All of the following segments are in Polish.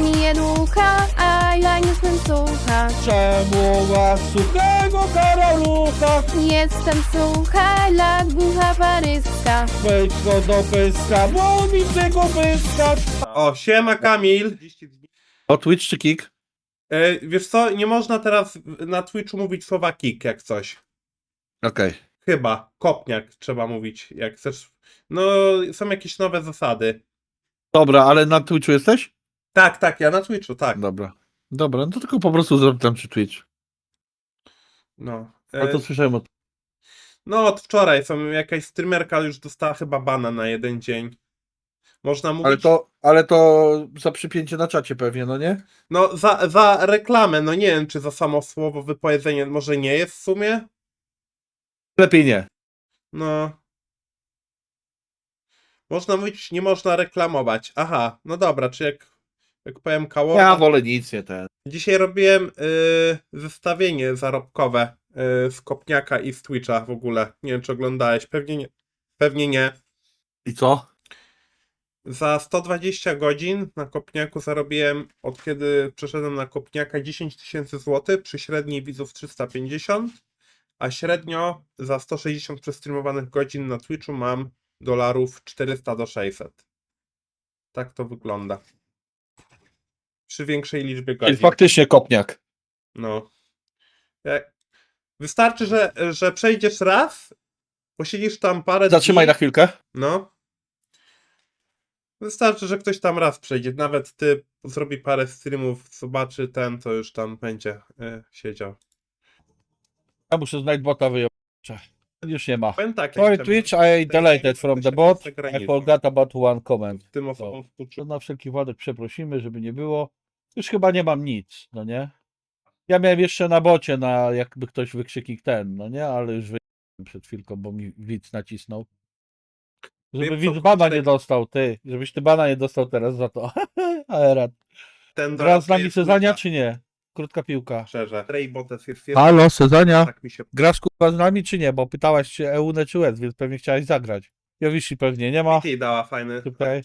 mnie ducha, a ja nie jestem sucha. Czemu was suchego karalucha? Jestem sucha, jak bucha paryska. Wejdź go do pyska, bo mi tego pyska. O, siema Kamil. O Twitch czy Kik? E, wiesz co, nie można teraz na Twitchu mówić słowa kick jak coś. Okej. Chyba. Kopniak trzeba mówić, jak chcesz. No, są jakieś nowe zasady. Dobra, ale na Twitchu jesteś? Tak, tak, ja na Twitchu, tak. Dobra. Dobra, no to tylko po prostu zrób tam czy Twitch. No. A E, to słyszałem od... no, od wczoraj są jakaś streamerka już dostała chyba bana na jeden dzień. Można mówić. Ale to, ale to za przypięcie na czacie pewnie, no nie? No, za, za reklamę, no nie wiem, czy za samo słowo wypowiedzenie może nie jest w sumie. Lepiej nie. No. Można mówić, nie można reklamować. Aha, no dobra, czy jak, jak powiem kałowa. Ja wolę nic nie ten. Dzisiaj robiłem y, zestawienie zarobkowe y, z Kopniaka i z Twitcha w ogóle. Nie wiem, czy oglądałeś. Pewnie nie. Pewnie nie. I co? Za 120 godzin na Kopniaku zarobiłem, od kiedy przeszedłem na Kopniaka, 10 tysięcy złotych, przy średniej widzów 350, a średnio za 160 przestreamowanych godzin na Twitchu mam dolarów 400 do 600. Tak to wygląda. Przy większej liczbie Czyli godzin. faktycznie kopniak. No. Jak... Wystarczy, że, że przejdziesz raz, posiedzisz tam parę Zatrzymaj na dni. chwilkę. No. Wystarczy, że ktoś tam raz przejdzie. Nawet ty zrobi parę streamów, zobaczy ten, to już tam będzie y, siedział. Ja muszę znaleźć bota wyjąć. Już nie ma. Powiem tak, Sorry Twitch, I deleted from the bot. I forgot about one comment. Tym osobom To współczuję. na wszelki wypadek przeprosimy, żeby nie było. Już chyba nie mam nic, no nie? Ja miałem jeszcze na bocie, na jakby ktoś wykrzyknik ten, no nie? Ale już wyjąłem przed chwilką, bo mi widz nacisnął. Żeby Wiem, widz bana nie dostał, ty. Żebyś ty bana nie dostał teraz za to. Aerat. Ten Gra z nami jest Sezania, czy nie? Krótka piłka. Szczerze. Ray Botes jest Halo, Sezania. Tak mi się... Grasz kurwa z nami, czy nie? Bo pytałaś się EUNE czy UES, więc pewnie chciałaś zagrać. Jowishi pewnie nie ma. Ty dała fajny. Tutaj.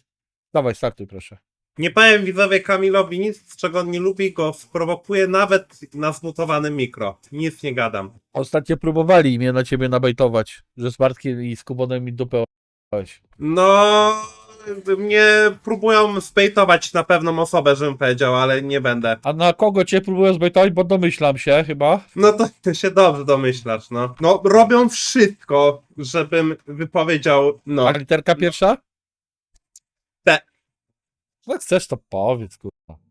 Dawaj, startuj proszę. Nie powiem widzowie Kamilowi nic, z czego on nie lubi, go sprowokuje nawet na zmutowanym mikro. Nic nie gadam. Ostatnio próbowali mnie na ciebie nabejtować, że z Bartkiem i z Kubonem mi dupę o***ałeś. No, mnie próbują spejtować na pewną osobę, żebym powiedział, ale nie będę. A na kogo cię próbują zbejtować, bo domyślam się chyba. No to ty się dobrze domyślasz, no. No, robią wszystko, żebym wypowiedział, no. A literka pierwsza? Jak chcesz, to powiedz, kurwa.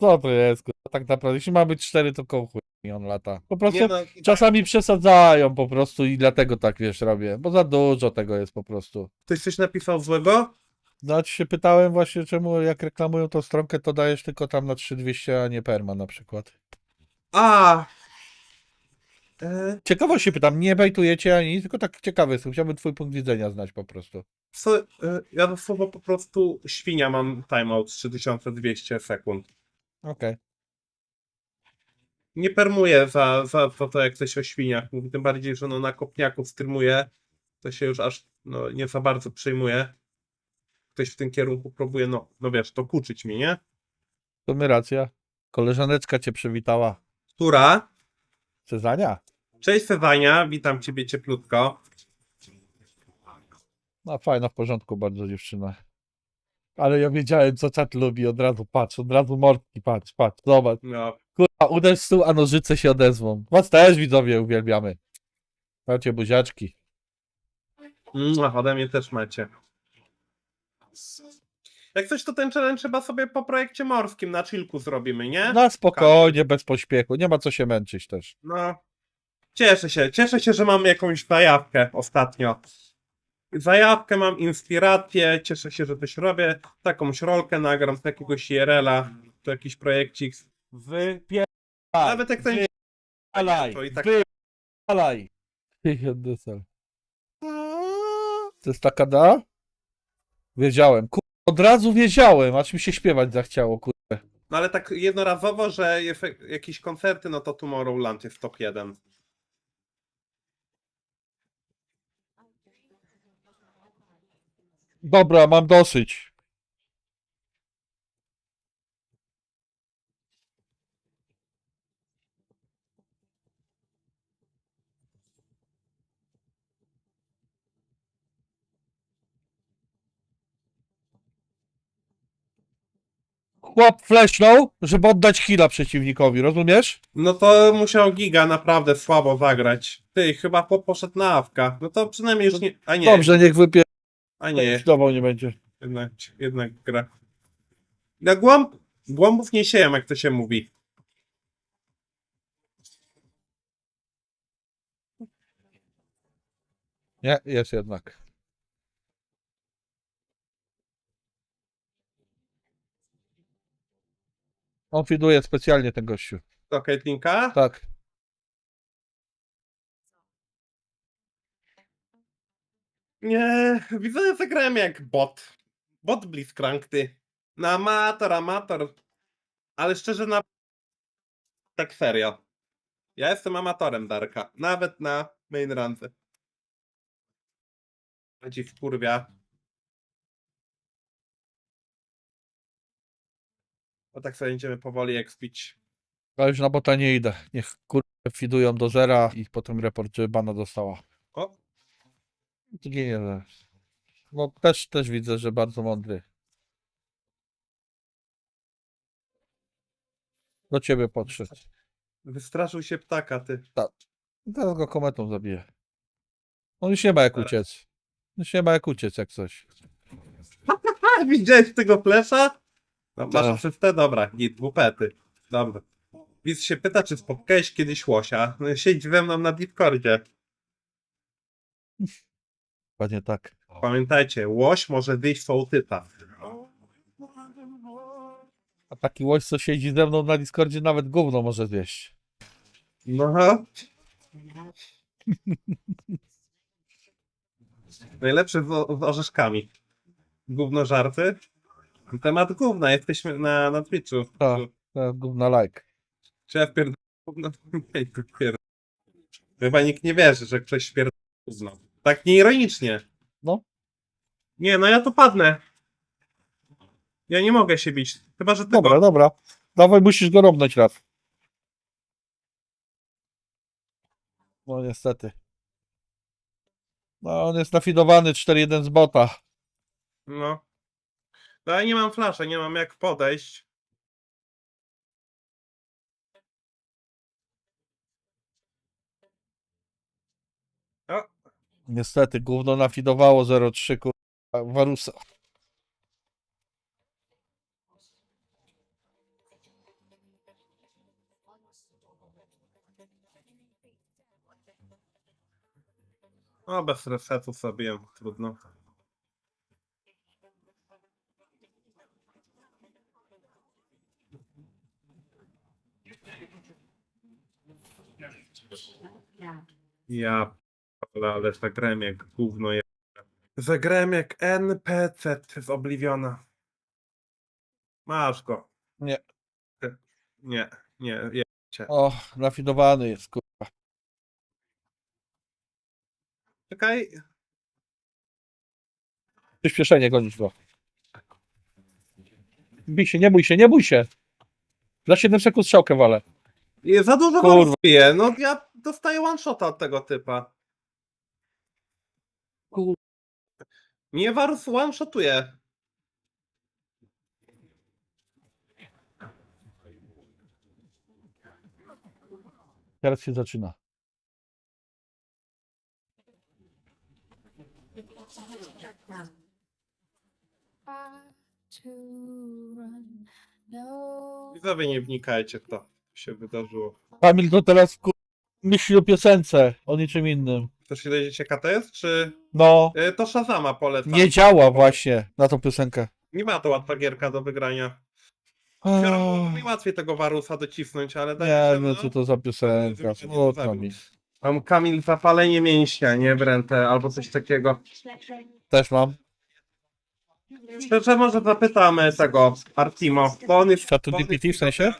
Co to jest, kurwa? Tak naprawdę, jeśli ma być cztery, to koło chuj mi on lata. Po prostu Nie, no, i czasami przesadzają po prostu i dlatego tak, wiesz, robię. Bo za dużo tego jest po prostu. Ktoś coś napisał złego? Znaczy się pytałem właśnie, czemu jak reklamują tą stronkę, to dajesz tylko tam na 3200, a nie perma na przykład. A. E, Ciekawo się pytam, nie bejtujecie ani tylko tak ciekawy jestem. Chciałbym twój punkt widzenia znać po prostu. co, e, ja to słowo po prostu świnia mam timeout 3200 sekund. Okej. Nie permuję za, za, za to, jak coś o świniach mówi, tym bardziej, że no na kopniaku streamuje, to się już aż no, nie za bardzo przejmuje. Ktoś w tym kierunku próbuje, no, no wiesz, to kuczyć mi, nie? To my racja. Koleżaneczka cię przywitała. Która? Cezania? Cześć Sezania, witam ciebie cieplutko. No fajna, w porządku bardzo dziewczyna. Ale ja wiedziałem, co czat lubi, od razu patrz, od razu mordki, patrz, patrz, zobacz. No, Kurwa, uderz w stół, a nożyce się odezwą. Was też widzowie uwielbiamy. Macie buziaczki. mm, ode mnie też macie. Jak coś, to ten challenge chyba sobie po projekcie morskim na chillku zrobimy, nie? Na spokojnie, bez pośpiechu, nie ma co się męczyć też. No. Cieszę się, cieszę się, że mam jakąś zajawkę ostatnio. Zajawkę mam, inspirację, cieszę się, że coś robię. Takąś rolkę nagram z jakiegoś IRL-a, to jakiś projekcik. Wypierdalaj. Nawet jak to nie... Wypierdalaj. to i tak- Wypierdalaj. To jest taka da? Wiedziałem. Kur... Od razu wiedziałem, aż mi się śpiewać zachciało, kurde. No ale tak jednorazowo, że jest jak- jakieś koncerty, no to Tomorrowland jest top 1. Dobra, mam dosyć. Chłop fleśnął, żeby oddać hila przeciwnikowi, rozumiesz? No to musiał Giga naprawdę słabo zagrać. Ty, chyba poszedł na awka. No to przynajmniej już nie... A nie. Dobrze, niech wypie a nie, Znowu nie będzie. jednak, jednak gra. Na głąb... Głąbów nie sieją, jak to się mówi. Nie, jest jednak. On fiduje specjalnie ten gościu. To Caitlinka? Tak. Nie, widzę, że zagrałem jak bot. Bot Blitzcrank, ty. Na amator, amator. Ale szczerze na... Tak serio. Ja jestem amatorem Darka. Nawet na main rance. Ci wkurwia. O tak sobie będziemy powoli ekspić. Ale już na bota nie idę. Niech kurwa fidują do zera i potem report, żeby bana dostała. O, To nie, nie. Bo też, też widzę, że bardzo mądry. Do ciebie podszedł. wystraszył się ptaka, ty. Teraz go kometą zabiję. On już nie ma jak uciec. Już nie ma jak uciec, jak coś. Widziałeś tego flesza? No, masz Tak. asystę? Dobra, git, WP-ty. Dobra. Widz się pyta, czy spotkałeś kiedyś łosia. No, Siedź ze mną na Discordzie. Ładnie tak. Pamiętajcie, łoś może wyjść sołtysa. A taki łoś, co siedzi ze mną na Discordzie, nawet gówno może zjeść. No. Najlepszy z, z orzeszkami. Gówno żarty. Temat gówna, jesteśmy na, na Twitchu. Tak. E, Gówno like. Czy ja wpierd... gówno? Nie. Chyba nikt nie wierzy, że ktoś wpierd... gówno. Tak nieironicznie. No. Nie, no ja to padnę. Ja nie mogę się bić. Chyba, że tego... Dobra, dobra. Dawaj, musisz go robnąć raz. No niestety. No on jest nafidowany 4-1 z bota. No. No ja nie mam flasza, nie mam jak podejść. O, Niestety, gówno nafidowało 0-3 kurwa, Warusa. no bez resetu sobie, trudno. Ja, ale, ale zagrałem jak gówno je. Zagrałem jak NPC z Obliviona. Masz go. Nie. Nie, nie, je. O, nafidowany jest kurwa. Czekaj, Przyspieszenie gonić go. Bij się, nie bój się, nie bój się. Za 7 sekund strzałkę walę. Je- Za dużo Kurwa. No ja dostaję one shota od tego typa. Kur- Mnie Varus one shotuje. Teraz się zaczyna. Widzowie nie wnikajcie w to, co się wydarzyło. Kamil to teraz kur... myśli o piosence, o niczym innym. Też śledzicie KTS, czy... No, Y, To Shazama polecam. nie działa właśnie na tą piosenkę. Nie ma to łatwa gierka do wygrania. O, Mi łatwiej tego Varusa docisnąć, ale... tak nie, się, no co to za piosenka. Żeby O, nie zabił. Kamil. Mam Kamil zapalenie mięśnia, nie ręce, albo coś takiego. Też mam. Szczerze może zapytamy tego Artimo, bo on jest... Czatu bo on jest DPT w sensie?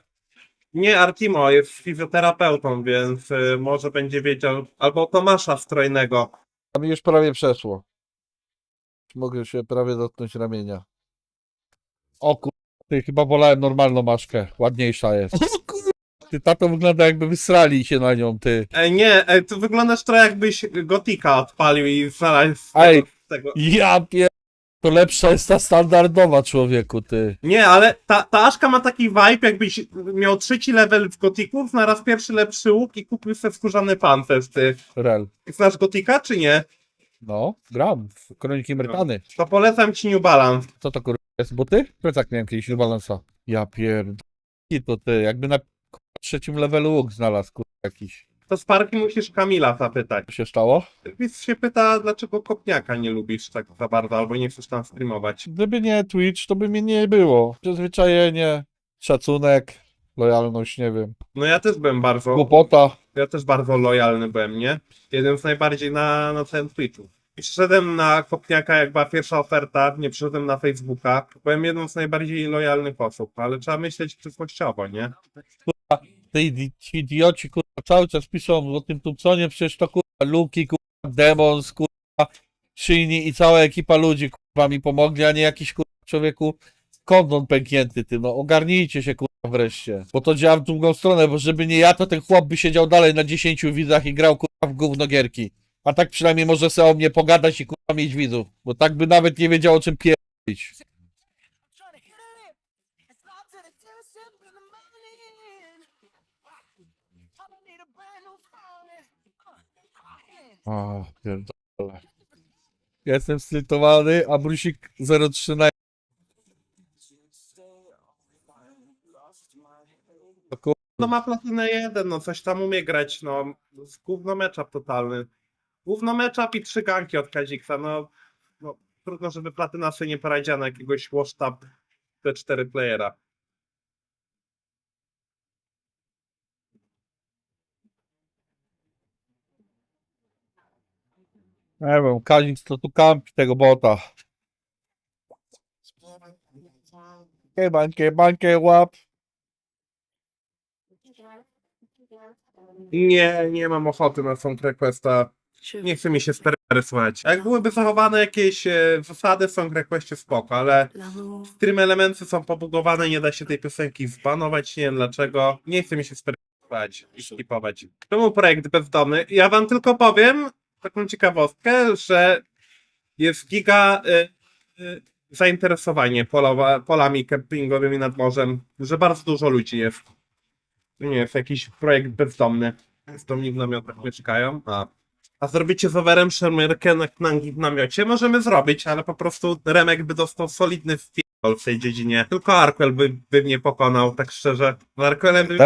Nie, Artimo jest fizjoterapeutą, więc y, może będzie wiedział. Albo Tomasza Strojnego. A mi już prawie przeszło. Mogę się prawie dotknąć ramienia. O kur... Ty chyba wolałem normalną maszkę. Ładniejsza jest. O kur... Ty tato wygląda jakby wysrali się na nią, ty. E, nie, e, tu wyglądasz trochę jakbyś Gotika odpalił i znalazł z Ej. tego. Ja pier... To lepsza jest ta standardowa, człowieku, ty. Nie, ale ta, ta Aszka ma taki vibe, jakbyś miał trzeci level w Gotiku, znalazł pierwszy lepszy łuk i kupił sobie skórzany pancerz, ty. Rel. Znasz Gotika, czy nie? No, gram w Kroniki Myrtany. To polecam ci New Balance. Co to kurwa jest? Buty? Plecak miałem kiedyś New Balance'a. Ja pierd... I to ty, jakby na kurwa, trzecim levelu łuk znalazł, kurwa, jakiś. To z parki musisz Kamila zapytać. Co się stało? Widz się pyta, dlaczego kopniaka nie lubisz tak za bardzo, albo nie chcesz tam streamować. Gdyby nie Twitch, to by mnie nie było. Przyzwyczajenie, szacunek, lojalność, nie wiem. No ja też byłem bardzo, Głupota. ja też bardzo lojalny byłem, nie? Jeden z najbardziej na, na całym Twitchu. I Przyszedłem na kopniaka, jak była pierwsza oferta, nie przyszedłem na Facebooka. Byłem jedną z najbardziej lojalnych osób, ale trzeba myśleć przyszłościowo, nie? Idi- ci idioci, kurwa, cały czas piszą o tym Tupsonie, przecież to kurwa Luki, kurwa, Demons, kurwa, Szyni i cała ekipa ludzi, kurwa, mi pomogli, a nie jakiś, kurwa, człowieku kondon pęknięty, ty, no ogarnijcie się, kurwa, wreszcie. Bo to działa w drugą stronę, bo żeby nie ja, to ten chłop by siedział dalej na 10 widzach i grał, kurwa, w gówno gierki. A tak przynajmniej może sobie o mnie pogadać i, kurwa, mieć widzów, bo tak by nawet nie wiedział, o czym pierdolić. trying to hit a lip. It's not to the terrorist in the morning. I don't need a brand new phone. O, pierdolę. Jestem styltowany, a Brusik 03 na... O kur- No ma platynę jeden, no coś tam umie grać, no. Gówno matchup totalny. Gówno matchup i trzy ganki od Kaziksa, no. no trudno, żeby platyna sobie nie poradziła na jakiegoś washtab T4 playera. Nie wiem, Kazik to tu kampi tego bota. Bankę, bankę, łap. Nie, nie mam ochoty na Song Requesta. Nie chce mi się sterery słuchać. Jak byłyby zachowane jakieś e, zasady w Song Requestie spoko, ale stream elementy są pobugowane, nie da się tej piosenki zbanować, nie wiem dlaczego. Nie chce mi się sterery słuchać i skipować. Czemu projekt bezdomny? Ja wam tylko powiem taką ciekawostkę, że jest giga y, y, zainteresowanie polowa, polami kempingowymi nad morzem, że bardzo dużo ludzi jest. To nie jest jakiś projekt bezdomny. Bezdomni w namiotach mieszkają. A, a zrobicie z overem szermierkę na knangi w namiocie? Możemy zrobić, ale po prostu Remek by dostał solidny wpierdol w tej dziedzinie. Tylko Arkwell by, by mnie pokonał, tak szczerze. Z Arkwellem, by,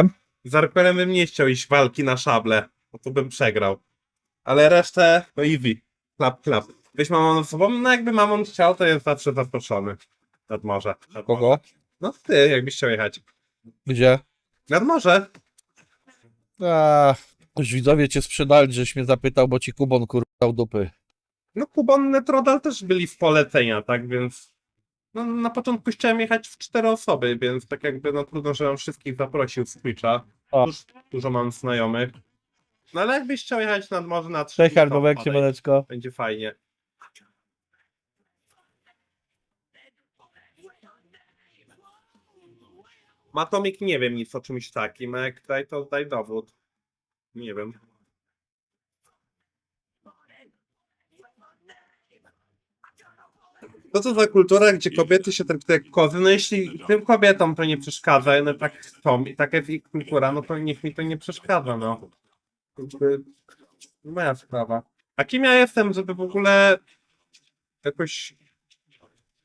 z Arkwellem bym nie chciał iść walki na szable, bo to bym przegrał. Ale resztę, no easy. Klap, klap. Byś mamon sobą? No jakby mamon chciał, to jest zawsze zaproszony. Nad morze. Nad Kogo? No ty, jakbyś chciał jechać. Gdzie? Nad morze. Ach, już widzowie cię sprzedali, żeś mnie zapytał, bo ci Kubon kurwa dał dupy. No Kubon Netrodal też byli w polecenia, tak więc... No, na początku chciałem jechać w cztery osoby, więc tak jakby no trudno, że on wszystkich zaprosił z Twitcha. A. Dużo, dużo mam znajomych. No ale jakbyś chciał jechać nad morze na trzy Cześć, to Arbowek, siemaneczko. Będzie fajnie. Matomik nie wiem nic o czymś takim, a jak daj to daj dowód. Nie wiem. To co za kultura, gdzie kobiety się traktują jak kozy, no jeśli tym kobietom to nie przeszkadza, no tak chcą i taka jest ich kultura, no to niech mi to nie przeszkadza, no. Jakby moja sprawa. A kim ja jestem, żeby w ogóle jakoś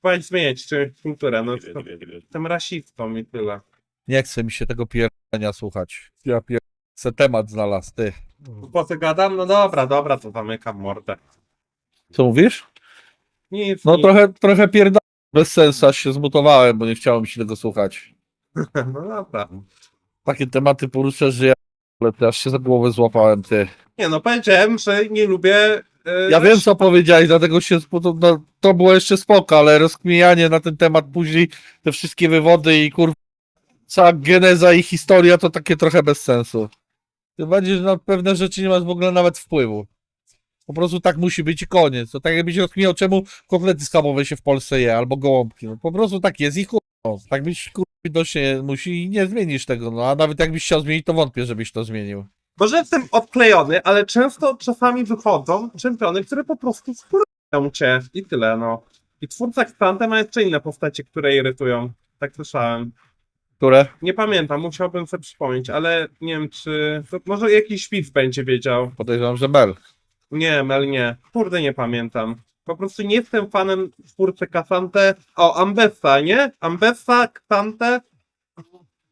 próbować zmieniać czy kulturę, no to, jestem rasistą i tyle. Nie chce mi się tego pierdolenia słuchać. Ja pier... Se temat znalazł, ty. Po co gadam? No dobra, dobra, to zamykam mordę. Co mówisz? Nic, No nic. trochę, trochę pierdolę. Bez sensu, aż się zmutowałem, bo nie chciało mi się tego słuchać. No dobra. Takie tematy poruszasz, że ja... Ale aż się za głowę złapałem, ty. Nie no, powiedziałem, że nie lubię... e, Ja wiem, co powiedziałeś, dlatego się sputo- no, to było jeszcze spoko, ale rozkminianie na ten temat później, te wszystkie wywody i kur... cała geneza i historia to takie trochę bez sensu. Tym bardziej, że na pewne rzeczy nie masz w ogóle nawet wpływu. Po prostu tak musi być i koniec. To tak jakbyś rozkminiał, czemu kotlety schabowe się w Polsce je, albo gołąbki. No, po prostu tak jest i chuj. No, tak byś kur... widocznie musi i nie zmienisz tego, no a nawet jakbyś chciał zmienić, to wątpię, żebyś to zmienił. Może jestem odklejony, ale często czasami wychodzą czempiony, które po prostu wkurzają cię i tyle, no. I twórca Xante ma jeszcze inne postacie, które irytują. Tak słyszałem. Które? Nie pamiętam, musiałbym sobie przypomnieć, ale nie wiem czy... To może jakiś widz będzie wiedział. Podejrzewam, że Mel. Nie, Mel nie. Kurde, nie pamiętam. Po prostu nie jestem fanem twórcy Kasante. O, Ambessa, nie? Ambessa, Kasante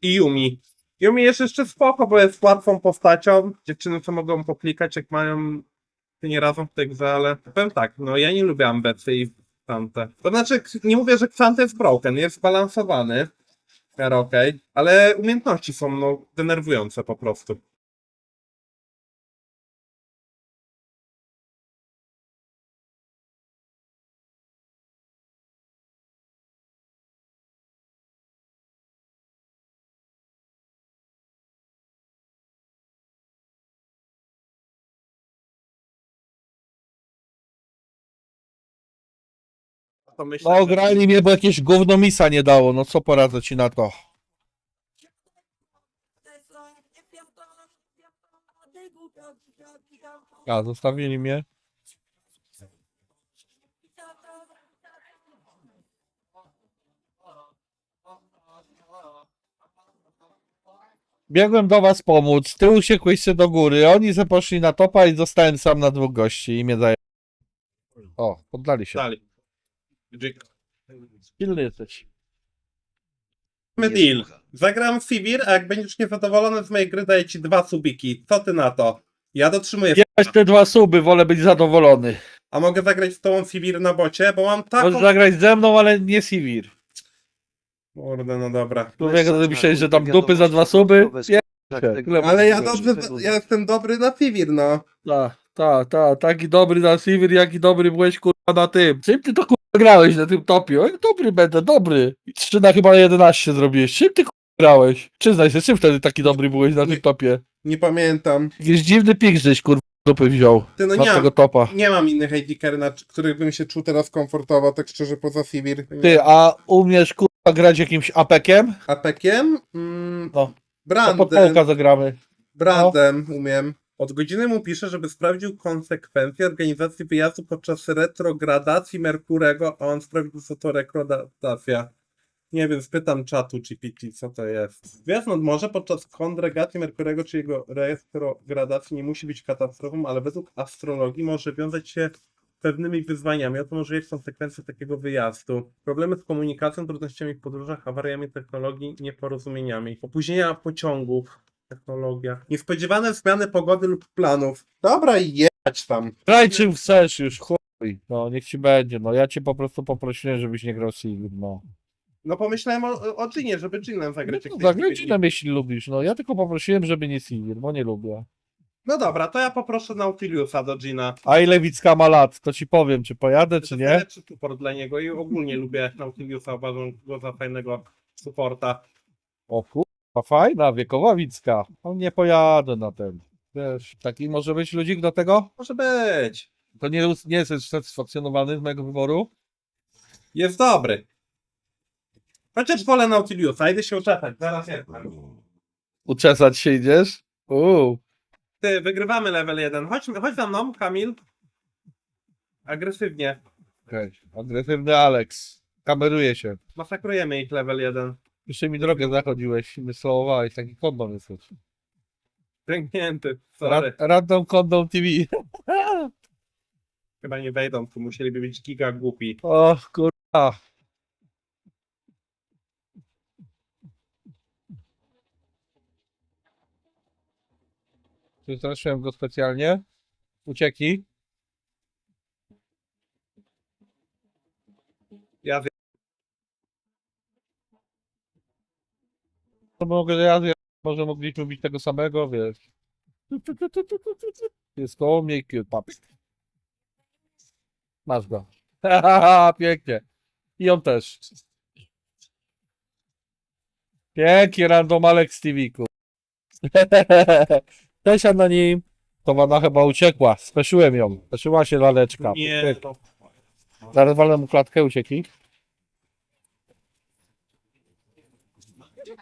i Yumi. Yumi jest jeszcze spoko, bo jest łatwą postacią. Dziewczyny co mogą poklikać, jak mają nie razem w tej grze, ale powiem tak, no ja nie lubię Ambessy i Ksante. To znaczy, nie mówię, że Ksante jest broken, jest zbalansowany. Okej, ale umiejętności są no, denerwujące po prostu. To myślę, No że- grali mnie, bo jakieś gówno misa nie dało, no co poradzę ci na to? A, zostawili mnie. Biegłem do was pomóc, ty uciekłeś do góry, oni se poszli na topa i zostałem sam na dwóch gości i mnie daje. O, poddali się. Dzik. Pilny jesteś. Mamy deal. Zagram Sivir, a jak będziesz niezadowolony z mojej gry, daję ci dwa subiki. Co ty na to? Ja dotrzymuję. Jebać te dwa suby, wolę być zadowolony. A mogę zagrać z tobą Sivir na bocie, bo mam taką... Możesz zagrać ze mną, ale nie Sivir. Kurde, no dobra. Człowiek myśleć, że tam dupy za dwa suby. Nie, Ale ja dobrze, ja jestem dobry na Sivir, no. ta, ta, ta, taki dobry na Sivir, jaki dobry byłeś kurwa na tym. Czym ty to kurwa grałeś na tym topie? Oj, dobry będę, dobry. Trzy na chyba 11 zrobiłeś. Czym ty kurwa grałeś? Przyznaj się, czym wtedy taki dobry byłeś na Nie. tym topie? Nie pamiętam. Jakiś dziwny pik żeś kurwa dupy wziął Ty, no na nie, tego topa. nie mam innych AD na których bym się czuł teraz komfortowo, tak szczerze, poza Sivir. Ty, a umiesz kurwa grać jakimś apekiem? Apekiem? Mm, No. To Brandem. podpołka zagramy. Brandem umiem. Od godziny mu piszę, żeby sprawdził konsekwencje organizacji wyjazdu podczas retrogradacji Merkurego, a on sprawdził, co to retrogradacja. Nie wiem, spytam czatu GPT, co to jest. Wyjazd nad morze podczas kongregacji Merkurego, czy jego retrogradacji nie musi być katastrofą, ale według astrologii może wiązać się z pewnymi wyzwaniami. Oto może jest konsekwencje takiego wyjazdu. Problemy z komunikacją, trudnościami w podróżach, awariami technologii, nieporozumieniami. Opóźnienia pociągów, technologia. Niespodziewane zmiany pogody lub planów. Dobra, jechać tam. Graj czym chcesz już, chuj. No, niech ci będzie. No, ja cię po prostu poprosiłem, żebyś nie grał Sivir, no. No pomyślałem o, o Ginie, żeby Ginem zagrać. No, jak najszybciej. Ginem, jeśli lubisz. No, ja tylko poprosiłem, żeby nie Sivir, bo nie lubię. No dobra, to ja poproszę Nautiliusa do Gina. A ile Wicka ma lat, to ci powiem, czy pojadę, To czy nie. najlepszy support dla niego i ogólnie lubię Nautiliusa, uważam go za fajnego supporta. O kurwa, fajna, wiekowa Wicka. No, nie pojadę na ten. Wiesz, taki może być ludzik do tego? Może być. To nie, nie jesteś usatysfakcjonowany z mojego wyboru? Jest dobry. Chociaż wolę Nautiliusa, idę się uczesać, zaraz jestem. Uczesać się idziesz? Uuu. Ty, wygrywamy level 1. Chodź, chodź za mną, Kamil. Agresywnie. Okay. Agresywny Alex. Kameruje się. Masakrujemy ich level 1. Jeszcze mi drogę zachodziłeś i myślowałeś, taki kondom. Pręgnięty. Sorry. Ra random Kondom TV. Chyba nie wejdą, tu musieliby być giga głupi. O kurwa. Przestraszyłem go specjalnie. Uciekli. Ja wiem. To mogę ja zje- może mogliśmy bić tego samego, wiesz. Jest koło mnie papik. Masz go. Pięknie. I on też. Pięknie, random Alex TV, ku. Cześć nim. To ona chyba uciekła. Speszyłem ją. Speszyła się laleczka. Nie, to Zaraz walę mu klatkę, uciekli.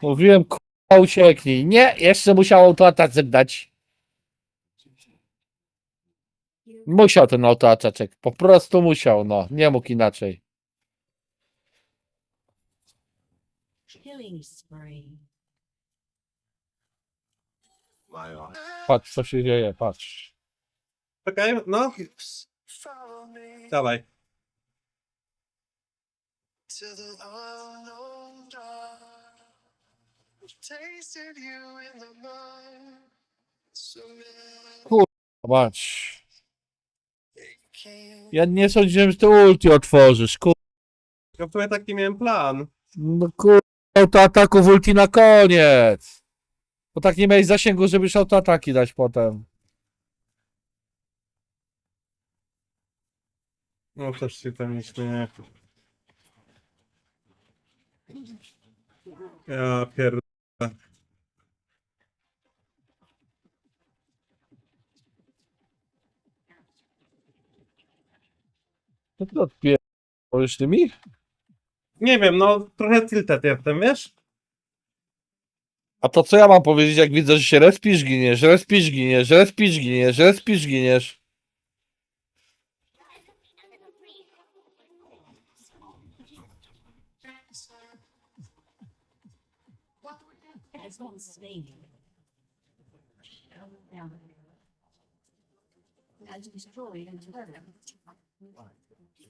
Mówiłem, k***a ucieknij. Nie, jeszcze musiał autoataczek dać. Musiał ten autoataczek. Po prostu musiał, no. Nie mógł inaczej. Patrz, co się dzieje, patrz. Okej, no. Dawaj. to the unknown dark. Zobacz. came Ja nie sądziłem, że ty ulti otworzysz, kur... Ja w sumie taki miałem plan. No kur... autoataku w ulti na koniec. Bo tak nie miałeś zasięgu, żeby już autoataki dać potem. No też się tam nie śmieję. Ja pierdolę. No to odpier... Powiesz ty mi? Nie wiem, no trochę tilted jestem, wiesz? A to co ja mam powiedzieć, jak widzę, że się respisz, giniesz, respisz, giniesz, respisz, giniesz, respisz, giniesz.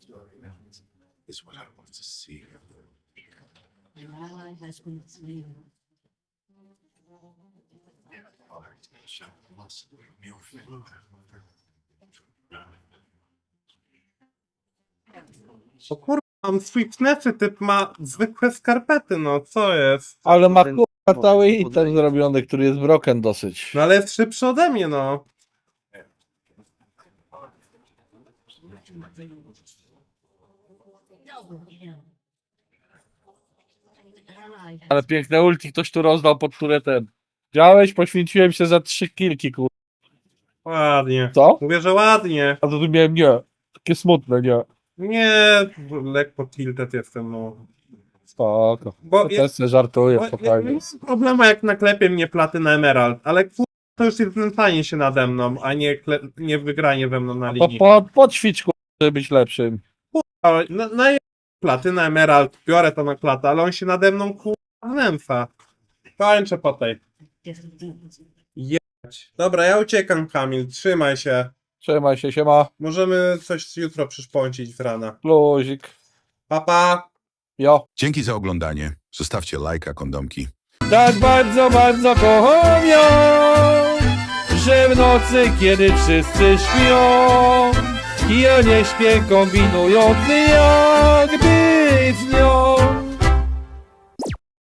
Turned. is what I want to see. Your ally has been slain. O kurwa, mam sweetnessy, typ ma zwykłe skarpety, no co jest? Ale ma kurwa cały item zrobiony, który jest broken dosyć. No ale jest szybszy ode mnie, no. Double kill. An ally has Ale piękne ulti ktoś tu rozdał, pod które ten... Działeś, poświęciłem się za trzy kilki, kur... Ładnie. Co? Mówię, że ładnie. A to tu miałem nie. Takie smutne, nie. Nie, lekko tilted jestem, no. Spoko. Bo ja, też żartuję, bo ja spokojnie. nie mam problemu jak naklepie mnie platy na emerald, ale kurwa, to już jest znęcanie się nade mną, a nie, kle, nie wygranie we mną na Po, linii. po, podświcz, kur... żeby być lepszym. Na, na platy na emerald, biorę to na klatę, ale on się nade mną kurwa znęca. Kończę po tej. defeated. Dobra, ja uciekam, Kamil, trzymaj się. Trzymaj się, siema. Możemy coś jutro przyszpącić z rana. Luzik. Pa, pa! Jo. Dzięki za oglądanie. Zostawcie lajka, kondomki. Tak bardzo, bardzo kocham ją, że w nocy, kiedy wszyscy śpią, i o nie śpię kombinujący, jak być z nią.